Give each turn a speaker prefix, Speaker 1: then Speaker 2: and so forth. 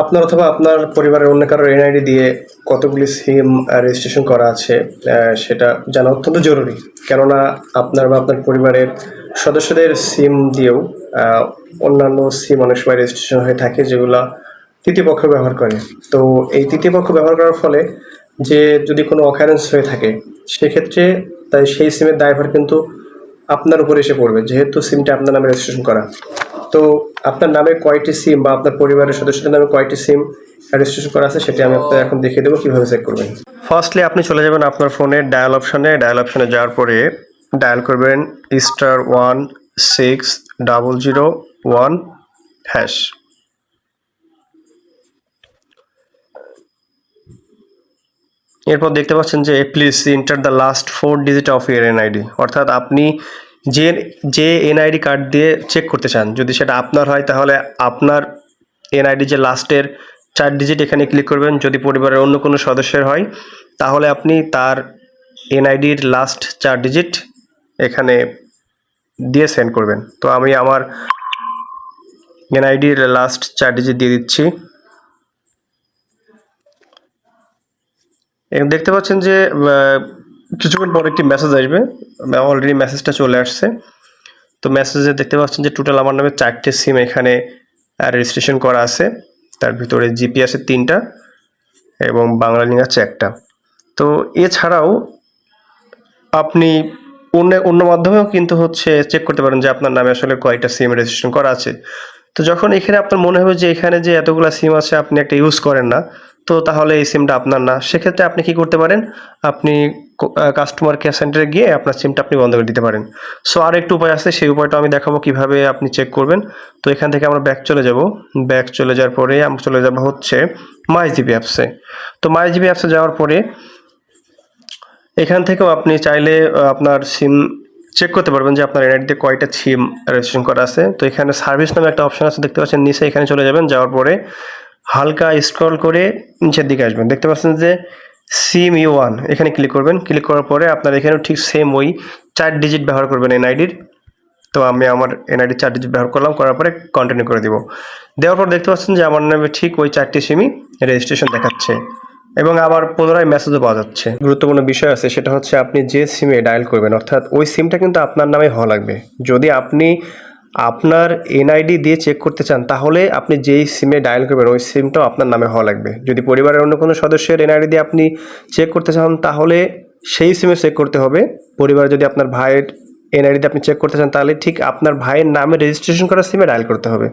Speaker 1: আপনার অথবা আপনার পরিবারের অন্য কারোর এনআইডি দিয়ে কতগুলি সিম রেজিস্ট্রেশন করা আছে সেটা জানা অত্যন্ত জরুরি। কেননা আপনার বা আপনার পরিবারের সদস্যদের সিম দিয়েও অন্যান্য সিম অনেক সময় রেজিস্ট্রেশন হয়ে থাকে যেগুলা তৃতীয় পক্ষ ব্যবহার করে। তো এই তৃতীয় পক্ষ ব্যবহার করার ফলে যে যদি কোনো অকারেন্স হয়ে থাকে, সেক্ষেত্রে তাই সেই সিমের দায়ভার কিন্তু আপনার উপরে এসে পড়বে, যেহেতু সিমটা আপনার নামে রেজিস্ট্রেশন করা। তো আপনার নামে কয়টি সিম বা আপনার পরিবারের সদস্যদের নামে কয়টি সিম রেজিস্ট্রেশন করা আছে সেটি আমি আপনাকে এখন দেখিয়ে দেবো কীভাবে চেক করবেন। ফার্স্টলি আপনি চলে যাবেন আপনার ফোনের ডায়াল অপশানে ডায়াল অপশানে যাওয়ার পরে ডায়াল করবেন star one six double zero one hash এরপর দেখতে পাচ্ছেন যে please enter the last four digit of your NID অর্থাৎ আপনি যে যে এনআইডি কার্ড দিয়ে চেক করতে চান, যদি সেটা আপনার হয়, তাহলে আপনার এনআইডি যে লাস্টের চার ডিজিট এখানে ক্লিক করবেন। যদি পরিবারের অন্য কোনো সদস্যের হয়, তাহলে আপনি তার এনআইডির লাস্ট চার ডিজিট এখানে দিয়ে সেন্ড করবেন। তো আমি আমার এনআইডির লাস্ট চার ডিজিট দিয়ে দিচ্ছি। দেখতে পাচ্ছেন যে কিছুক্ষণ পর একটি মেসেজ আসবে। অলরেডি মেসেজটা চলে আসছে। তো মেসেজে দেখতে পাচ্ছেন যে টোটাল আমার নামে চারটে সিম এখানে রেজিস্ট্রেশন করা আছে। তার ভিতরে জিপি আছে তিনটা এবং বাংলা লিঙ্ক আছে একটা। তো এছাড়াও আপনি অন্য অন্য মাধ্যমেও কিন্তু হচ্ছে চেক করতে পারেন যে আপনার নামে আসলে কয়টা সিম রেজিস্ট্রেশন করা আছে। তো যখন এখানে আপনার মনে হবে যে এখানে যে এতগুলো সিম আছে, আপনি একটা ইউজ করেন না তো তাহলে এই সিমটা আপনার না। সেক্ষেত্রে আপনি কি করতে পারেন? আপনি কাস্টমার কেয়ার সেন্টারে গিয়ে আপনার সিমটা আপনি বন্ধ করে দিতে পারেন। সো আর একটু উপায় আছে, সেই উপায়টা আমি দেখাবো কীভাবে আপনি চেক করবেন। তো এখান থেকে আমরা ব্যাক চলে যাব। ব্যাক চলে যাওয়ার পরে আমরা চলে যাব হচ্ছে মাই জিবি অ্যাপসে তো মাই জিবি অ্যাপসে যাওয়ার পরে এখান থেকেও আপনি চাইলে আপনার সিম চেক করতে পারবেন যে আপনার এনআইডিতে কয়টা সিম রেজিস্ট্রেশন করা আছে। তো এখানে সার্ভিস নামে একটা অপশন আছে, দেখতে পাচ্ছেন, নিচে এখানে চলে যাবেন। যাওয়ার পরে হালকা স্ক্রল করে নিচের দিকে আসবেন। দেখতে পাচ্ছেন যে সিম ইউ ওয়ান এখানে ক্লিক করবেন। ক্লিক করার পরে আপনার এখানেও ঠিক সেম ওই চার ডিজিট ব্যবহার করবেন এনআইডির তো আমি আমার এনআইডি চার ডিজিট ব্যবহার করলাম, করার পরে কন্টিনিউ করে দিব। দেওয়ার পর দেখতে পাচ্ছেন যে আমার নামে ঠিক ওই চারটি সিমই রেজিস্ট্রেশন দেখাচ্ছে। এবং আবার পুনরায় মেসেজও পাওয়া যাচ্ছে। গুরুত্বপূর্ণ বিষয় আছে, সেটা হচ্ছে আপনি যে সিমে ডায়াল করবেন, অর্থাৎ ওই সিমটা কিন্তু আপনার নামে হওয়া লাগবে। যদি আপনি আপনার এনআইডি দিয়ে চেক করতে চান, তাহলে আপনি যেই সিমে ডায়াল করবেন, ওই সিমটাও আপনার নামে হওয়া লাগবে। যদি পরিবারের অন্য কোনো সদস্যের এনআইডি দিয়ে আপনি চেক করতে চান, তাহলে সেই সিমে চেক করতে হবে। পরিবার যদি আপনার ভাইয়ের এনআইডিতে আপনি চেক করতে চান, তাহলে ঠিক আপনার ভাইয়ের নামে রেজিস্ট্রেশন করা সিমে ডায়াল করতে হবে।